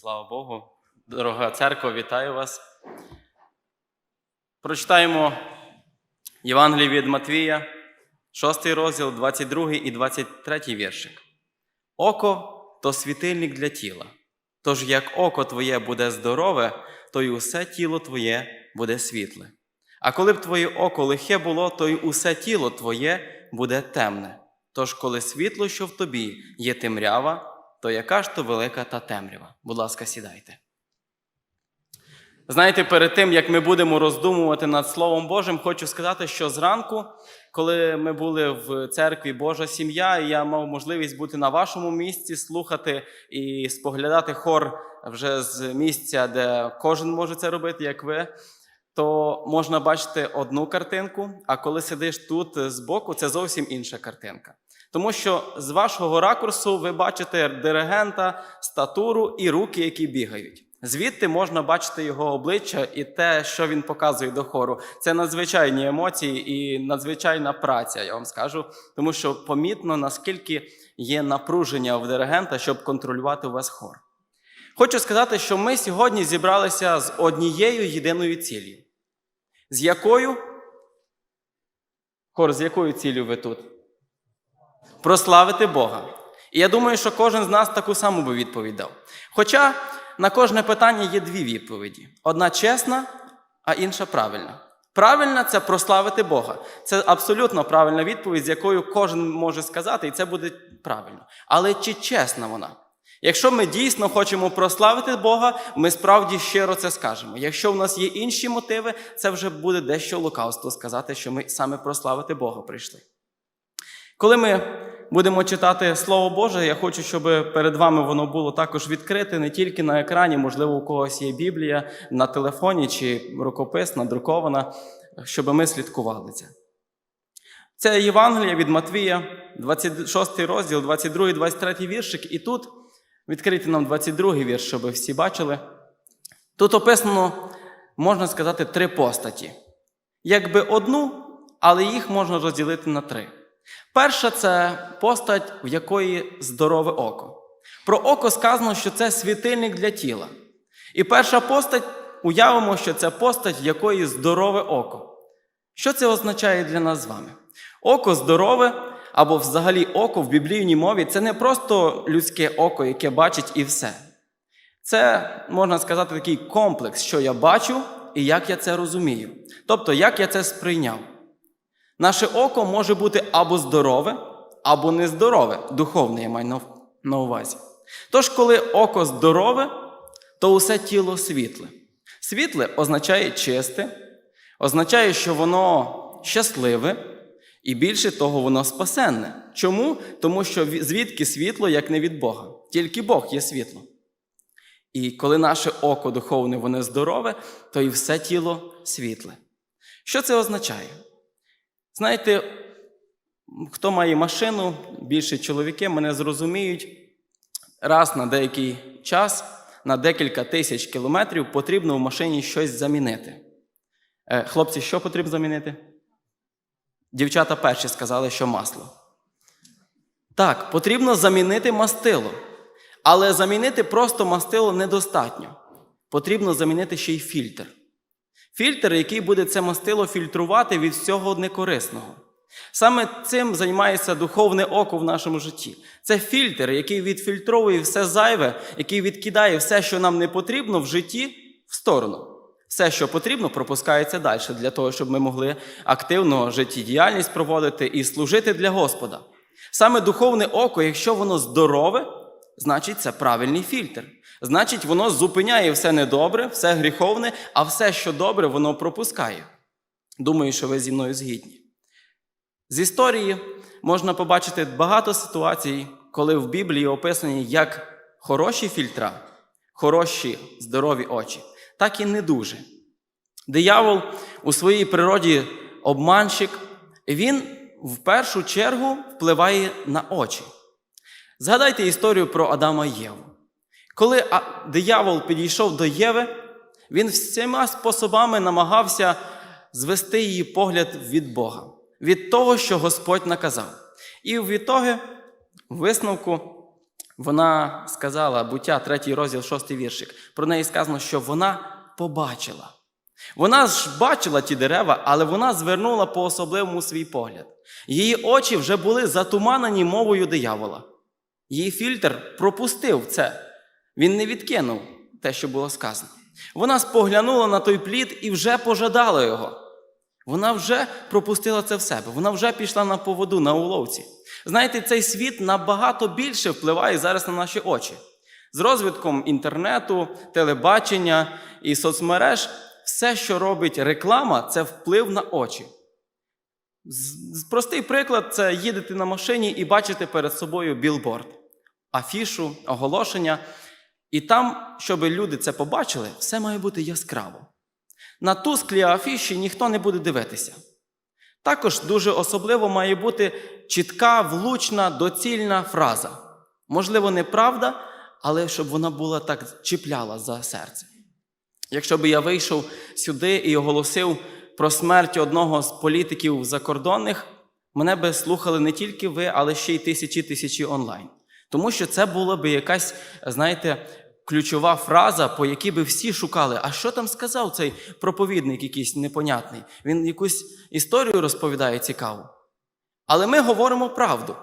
Слава Богу. Дорога церква, вітаю вас. Прочитаємо Євангеліє від Матвія, 6 розділ, 22 і 23 віршик. Око то світильник для тіла. Тож як око твоє буде здорове, то й усе тіло твоє буде світле. А коли б твоє око лихе було, то й усе тіло твоє буде темне. Тож, коли світло, що в тобі, є темрява, то яка ж то велика та темрява? Будь ласка, сідайте. Знаєте, перед тим, як ми будемо роздумувати над Словом Божим, хочу сказати, що зранку, коли ми були в церкві Божа сім'я, і я мав можливість бути на вашому місці, слухати і споглядати хор вже з місця, де кожен може це робити, як ви, то можна бачити одну картинку, а коли сидиш тут збоку, це зовсім інша картинка. Тому що з вашого ракурсу ви бачите диригента, статуру і руки, які бігають. Звідти можна бачити його обличчя і те, що він показує до хору. Це надзвичайні емоції і надзвичайна праця, я вам скажу, тому що помітно, наскільки є напруження в диригента, щоб контролювати весь хор. Хочу сказати, що ми сьогодні зібралися з однією єдиною ціллю. З якою? Хор, з якою ціллю ви тут? Прославити Бога. І я думаю, що кожен з нас таку саму би відповідь дав. Хоча на кожне питання є дві відповіді: одна чесна, а інша правильна. Правильна це прославити Бога. Це абсолютно правильна відповідь, з якою кожен може сказати, і це буде правильно. Але чи чесна вона? Якщо ми дійсно хочемо прославити Бога, ми справді щиро це скажемо. Якщо в нас є інші мотиви, це вже буде дещо лукавство сказати, що ми саме прославити Бога прийшли. Коли ми будемо читати Слово Боже, я хочу, щоб перед вами воно було також відкрите не тільки на екрані, можливо, у когось є Біблія на телефоні чи рукопис, надрукована, щоб ми слідкували це. Це Євангелія від Матвія, 26 розділ, 22, 23 віршик. І тут відкрити нам 22 вірш, щоб всі бачили. Тут описано, можна сказати, три постаті. Якби одну, але їх можна розділити на три. Перша це постать, в якої здорове око. Про око сказано, що це світильник для тіла. І перша постать, уявимо, що це постать, в якої здорове око. Що це означає для нас з вами? Око здорове, або взагалі око в біблійній мові це не просто людське око, яке бачить і все. Це, можна сказати, такий комплекс, що я бачу і як я це розумію. Тобто, як я це сприйняв. Наше око може бути або здорове, або нездорове, духовне я маю на увазі. Тож, коли око здорове, то усе тіло світле. Світле означає чисте, означає, що воно щасливе, і більше того, воно спасенне. Чому? Тому що звідки світло, як не від Бога? Тільки Бог є світло. І коли наше око духовне, воно здорове, то і все тіло світле. Що це означає? Знаєте, хто має машину, більше чоловіки мене зрозуміють, раз на деякий час, на декілька тисяч кілометрів потрібно в машині щось замінити. Е, Хлопці, що потрібно замінити? Дівчата перші сказали, що масло. Так, потрібно замінити мастило. Але замінити просто мастило недостатньо. Потрібно замінити ще й фільтр. Фільтр, який буде це мастило фільтрувати від всього некорисного. Саме цим займається духовне око в нашому житті. Це фільтр, який відфільтровує все зайве, який відкидає все, що нам не потрібно в житті, в сторону. Все, що потрібно, пропускається далі, для того, щоб ми могли активно життєдіяльність проводити і служити для Господа. Саме духовне око, якщо воно здорове, значить це правильний фільтр. Значить, воно зупиняє все недобре, все гріховне, а все, що добре, воно пропускає. Думаю, що ви зі мною згідні. З історії можна побачити багато ситуацій, коли в Біблії описані як хороші фільтра, хороші здорові очі, так і не дуже. Диявол у своїй природі обманщик, він в першу чергу впливає на очі. Згадайте історію про Адама і Єву. Коли диявол підійшов до Єви, він всіма способами намагався звести її погляд від Бога, від того, що Господь наказав. І в ітоги, в висновку, Вона сказала, буття, третій розділ, шостий віршик. Про неї сказано, що вона побачила. Вона ж бачила ті дерева, але вона звернула по-особливому свій погляд. Її очі вже були затуманені мовою диявола. Її фільтр пропустив це. Він не відкинув те, що було сказано. Вона споглянула на той плід і вже пожадала його. Вона вже пропустила це в себе, вона вже пішла на поводу, на уловці. Знаєте, цей світ набагато більше впливає зараз на наші очі. З розвитком інтернету, телебачення і соцмереж, все, що робить реклама, це вплив на очі. Простий приклад це їдете на машині і бачите перед собою білборд, афішу, оголошення. І там, щоб люди це побачили, все має бути яскраво. На тусклі афіші ніхто не буде дивитися. Також дуже особливо має бути чітка, влучна, доцільна фраза. Можливо, не правда, але щоб вона була так чіпляла за серце. Якщо б я вийшов сюди і оголосив про смерть одного з політиків закордонних, мене би слухали не тільки ви, але ще й тисячі тисячі онлайн. Тому що це була би якась, знаєте, ключова фраза, по якій би всі шукали. А що там сказав цей проповідник якийсь непонятний? Він якусь історію розповідає цікаву. Але ми говоримо правду.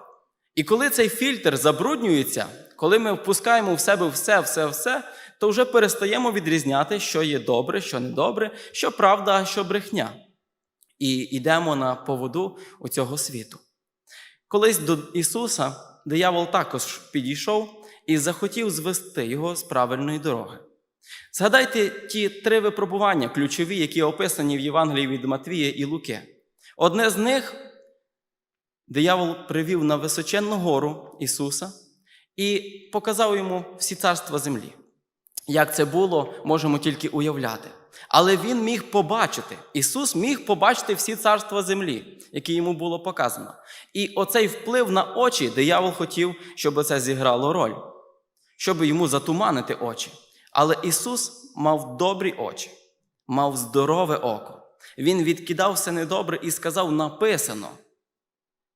І коли цей фільтр забруднюється, коли ми впускаємо в себе все, все, все, то вже перестаємо відрізняти, що є добре, що недобре, що правда, а що брехня. І йдемо на поводу у цього світу. Колись до Ісуса диявол також підійшов і захотів звести його з правильної дороги. Згадайте ті три випробування, ключові, які описані в Євангелії від Матвія і Луки. Одне з них диявол привів на височенну гору Ісуса і показав йому всі царства землі. Як це було, можемо тільки уявляти. Але він міг побачити, Ісус міг побачити всі царства землі, які йому було показано. І оцей вплив на очі диявол хотів, щоб це зіграло роль, щоб йому затуманити очі. Але Ісус мав добрі очі, мав здорове око. Він відкидав все недобре і сказав написано.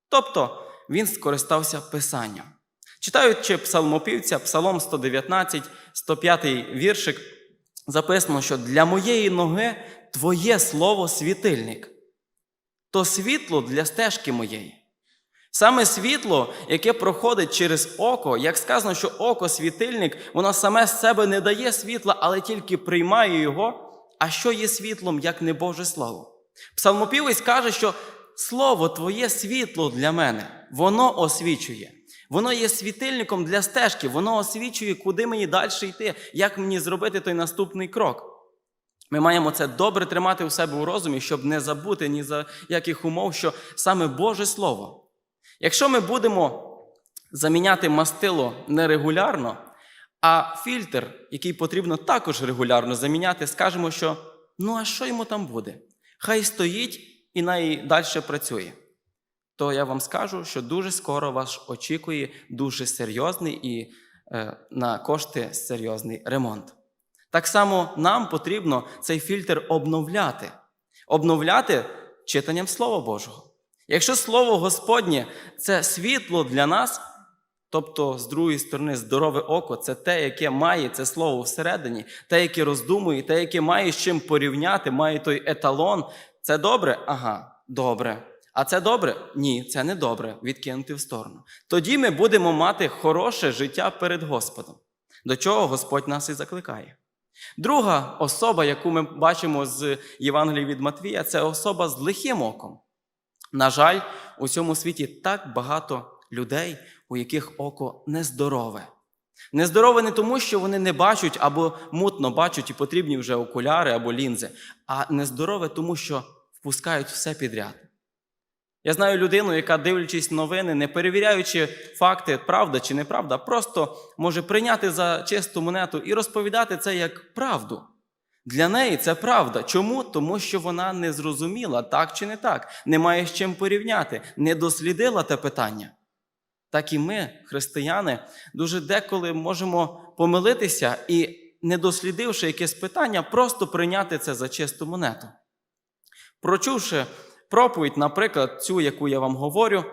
Тобто він скористався Писанням. Читаючи псалмопівця, Псалом 119, 105 віршик, записано, що для моєї ноги Твоє слово світильник, то світло для стежки моєї. Саме світло, яке проходить через око, як сказано, що око світильник, воно саме з себе не дає світла, але тільки приймає його. А що є світлом, як не Боже Слово? Псалмопівець каже, що Слово Твоє світло для мене, воно освічує. Воно є світильником для стежки, воно освічує, куди мені далі йти, як мені зробити той наступний крок. Ми маємо це добре тримати у себе у розумі, щоб не забути ні за яких умов, що саме Боже Слово. Якщо ми будемо заміняти мастило нерегулярно, а фільтр, який потрібно також регулярно заміняти, скажемо, що ну а що йому там буде? Хай стоїть і найдалі працює. То я вам скажу, що дуже скоро вас очікує дуже серйозний і е, на кошти серйозний ремонт. Так само нам потрібно цей фільтр обновляти, обновляти читанням Слова Божого. Якщо Слово Господнє це світло для нас, тобто, з другої сторони, здорове око це те, яке має це слово всередині, те, яке роздумує, те, яке має з чим порівняти, має той еталон, це добре? Ага, добре. А це добре? Ні, це не добре, відкинути в сторону. Тоді ми будемо мати хороше життя перед Господом, до чого Господь нас і закликає. Друга особа, яку ми бачимо з Євангелії від Матвія, це особа з лихим оком. На жаль, у цьому світі так багато людей, у яких око нездорове. Нездорове не тому, що вони не бачать або мутно бачать і потрібні вже окуляри або лінзи, а нездорове тому, що впускають все підряд. Я знаю людину, яка, дивлячись новини, не перевіряючи факти, правда чи неправда, просто може прийняти за чисту монету і розповідати це як правду. Для неї це правда. Чому? Тому що вона не зрозуміла, так чи не так, не має з чим порівняти, не дослідила те питання. Так і ми, християни, дуже деколи можемо помилитися і, не дослідивши якесь питання, просто прийняти це за чисту монету. Прочувши проповідь, наприклад, цю, яку я вам говорю,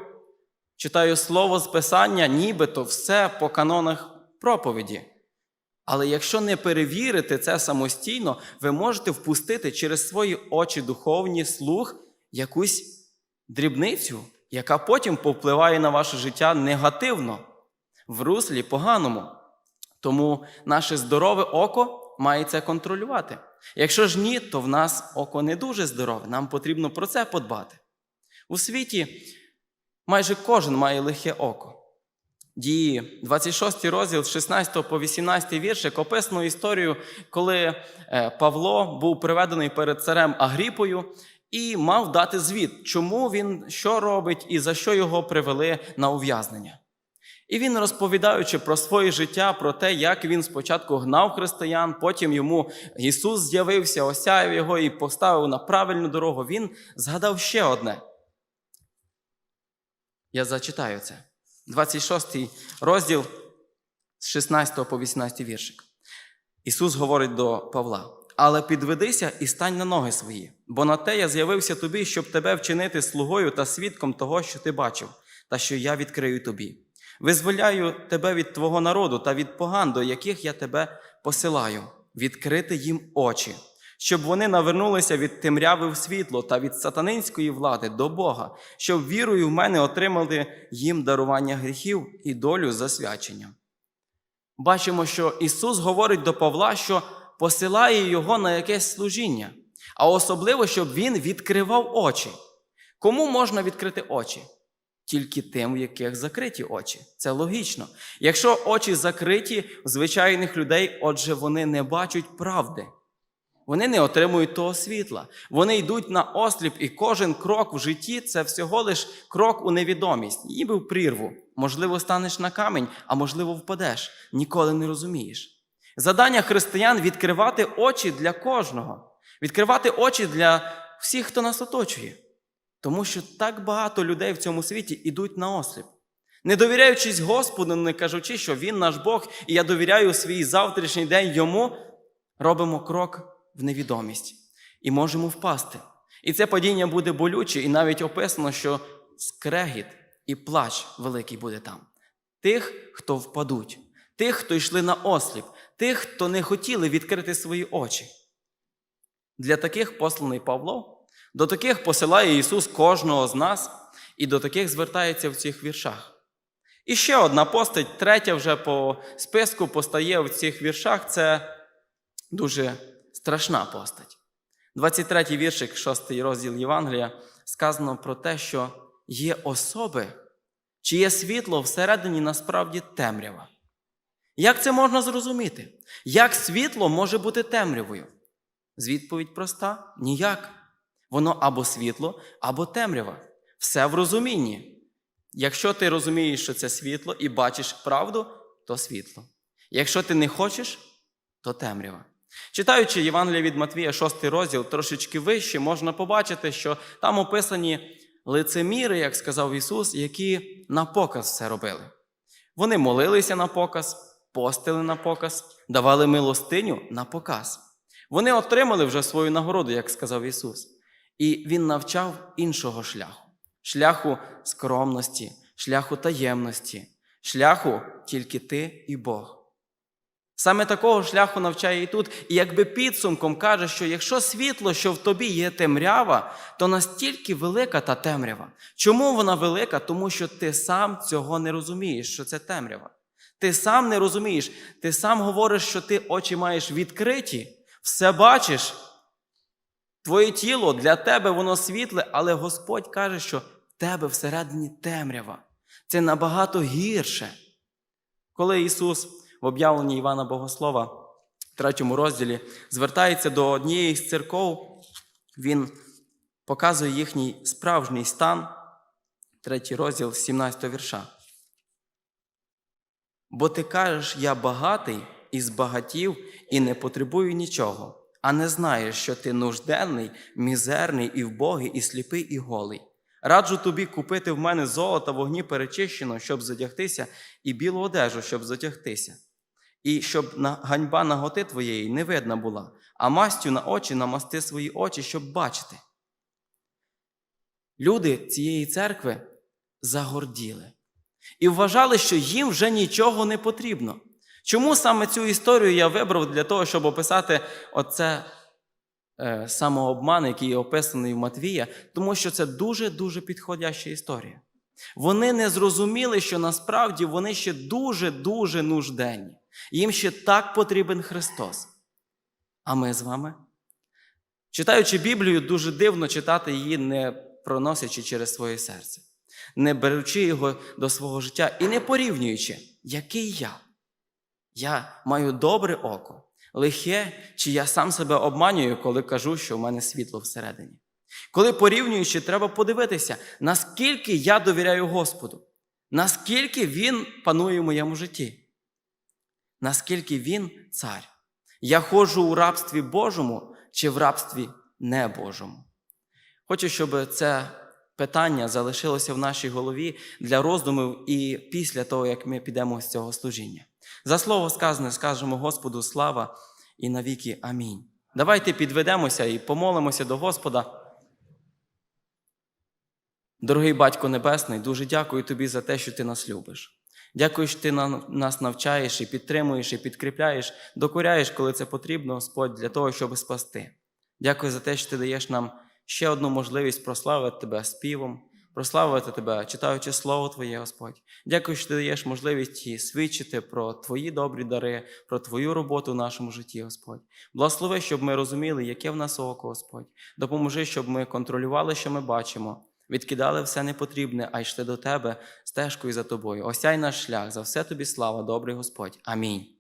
читаю слово з Писання, нібито все по канонах проповіді. Але якщо не перевірити це самостійно, ви можете впустити через свої очі духовні слух якусь дрібницю, яка потім повпливає на ваше життя негативно, в руслі поганому. Тому наше здорове око має це контролювати. Якщо ж ні, то в нас око не дуже здорове, нам потрібно про це подбати. У світі майже кожен має лихе око. Дії, 26 розділ з 16 по 18 віршик описано історію, коли е, Павло був приведений перед царем Агріпою і мав дати звіт, чому він що робить і за що його привели на ув'язнення. І він, розповідаючи про своє життя, про те, як він спочатку гнав християн, потім йому Ісус з'явився, осяяв його і поставив на правильну дорогу, він згадав ще одне. Я зачитаю це. 26 розділ з 16 по 18 віршик. Ісус говорить до Павла: Але підведися і стань на ноги свої, бо на те я з'явився тобі, щоб тебе вчинити слугою та свідком того, що ти бачив, та що я відкрию тобі. Визволяю тебе від твого народу та від поган, до яких я тебе посилаю, відкрити їм очі, щоб вони навернулися від темряви в світло та від сатанинської влади до Бога, щоб вірою в мене отримали їм дарування гріхів і долю засвячення. Бачимо, що Ісус говорить до Павла, що посилає його на якесь служіння, а особливо, щоб він відкривав очі. Кому можна відкрити очі? Тільки тим, в яких закриті очі. Це логічно. Якщо очі закриті звичайних людей, отже, вони не бачать правди. Вони не отримують того світла. Вони йдуть на осліп, і кожен крок в житті це всього лиш крок у невідомість, ніби в прірву. Можливо, станеш на камінь, а можливо, впадеш. Ніколи не розумієш. Задання християн відкривати очі для кожного, відкривати очі для всіх, хто нас оточує. Тому що так багато людей в цьому світі йдуть на осліп. Не довіряючись Господу, не кажучи, що Він наш Бог, і я довіряю свій завтрашній день йому, робимо крок в невідомість і можемо впасти. І це падіння буде болюче, і навіть описано, що скрегіт і плач великий буде там. Тих, хто впадуть, тих, хто йшли на осліп, тих, хто не хотіли відкрити свої очі. Для таких посланий Павло. До таких посилає Ісус кожного з нас, і до таких звертається в цих віршах. І ще одна постать, третя вже по списку постає в цих віршах це дуже страшна постать. 23 й віршик, 6 розділ Євангелія, сказано про те, що є особи, чиє світло всередині насправді темрява. Як це можна зрозуміти? Як світло може бути темрявою? З відповідь проста: ніяк. Воно або світло, або темрява. Все в розумінні. Якщо ти розумієш, що це світло і бачиш правду, то світло. Якщо ти не хочеш, то темрява. Читаючи Євангелія від Матвія, 6 розділ, трошечки вище, можна побачити, що там описані лицеміри, як сказав Ісус, які на показ все робили. Вони молилися на показ, постили на показ, давали милостиню на показ. Вони отримали вже свою нагороду, як сказав Ісус. І Він навчав іншого шляху шляху скромності, шляху таємності, шляху тільки ти і Бог. Саме такого шляху навчає і тут, і якби підсумком каже, що якщо світло, що в тобі є темрява, то настільки велика та темрява. Чому вона велика? Тому що ти сам цього не розумієш, що це темрява. Ти сам не розумієш, ти сам говориш, що ти очі маєш відкриті, все бачиш. Твоє тіло для тебе воно світле, але Господь каже, що в тебе всередині темрява. Це набагато гірше. Коли Ісус в об'явленні Івана Богослова, в третьому розділі, звертається до однієї з церков, Він показує їхній справжній стан, третій розділ 17 вірша. Бо ти кажеш, я багатий і збагатів, і не потребую нічого а не знаєш, що ти нужденний, мізерний і вбогий, і сліпий, і голий. Раджу тобі купити в мене золото вогні перечищено, щоб задягтися, і білу одежу, щоб затягтися, і щоб ганьба наготи твоєї не видна була, а мастю на очі намасти свої очі, щоб бачити. Люди цієї церкви загорділи і вважали, що їм вже нічого не потрібно. Чому саме цю історію я вибрав для того, щоб описати оце е, самообман, який описаний в Матвія? Тому що це дуже-дуже підходяща історія. Вони не зрозуміли, що насправді вони ще дуже-дуже нужденні. Їм ще так потрібен Христос. А ми з вами? Читаючи Біблію, дуже дивно читати її, не проносячи через своє серце, не беручи його до свого життя і не порівнюючи, який я. Я маю добре око, лихе, чи я сам себе обманюю, коли кажу, що в мене світло всередині. Коли порівнюючи, треба подивитися, наскільки я довіряю Господу, наскільки Він панує в моєму житті, наскільки Він цар. Я ходжу у рабстві Божому чи в рабстві не Божому. Хочу, щоб це питання залишилося в нашій голові для роздумів і після того, як ми підемо з цього служіння. За слово сказане, скажемо Господу слава і навіки амінь. Давайте підведемося і помолимося до Господа. Дорогий Батько Небесний, дуже дякую тобі за те, що ти нас любиш. Дякую, що ти нас навчаєш і підтримуєш, і підкріпляєш, докоряєш, коли це потрібно, Господь, для того, щоб спасти. Дякую за те, що ти даєш нам ще одну можливість прославити тебе співом, прославити тебе, читаючи Слово Твоє, Господь. Дякую, що ти даєш можливість свідчити про Твої добрі дари, про Твою роботу в нашому житті, Господь. Благослови, щоб ми розуміли, яке в нас око, Господь. Допоможи, щоб ми контролювали, що ми бачимо. Відкидали все непотрібне, а йшли до тебе стежкою за тобою. Осяй наш шлях. За все тобі слава, добрий Господь. Амінь.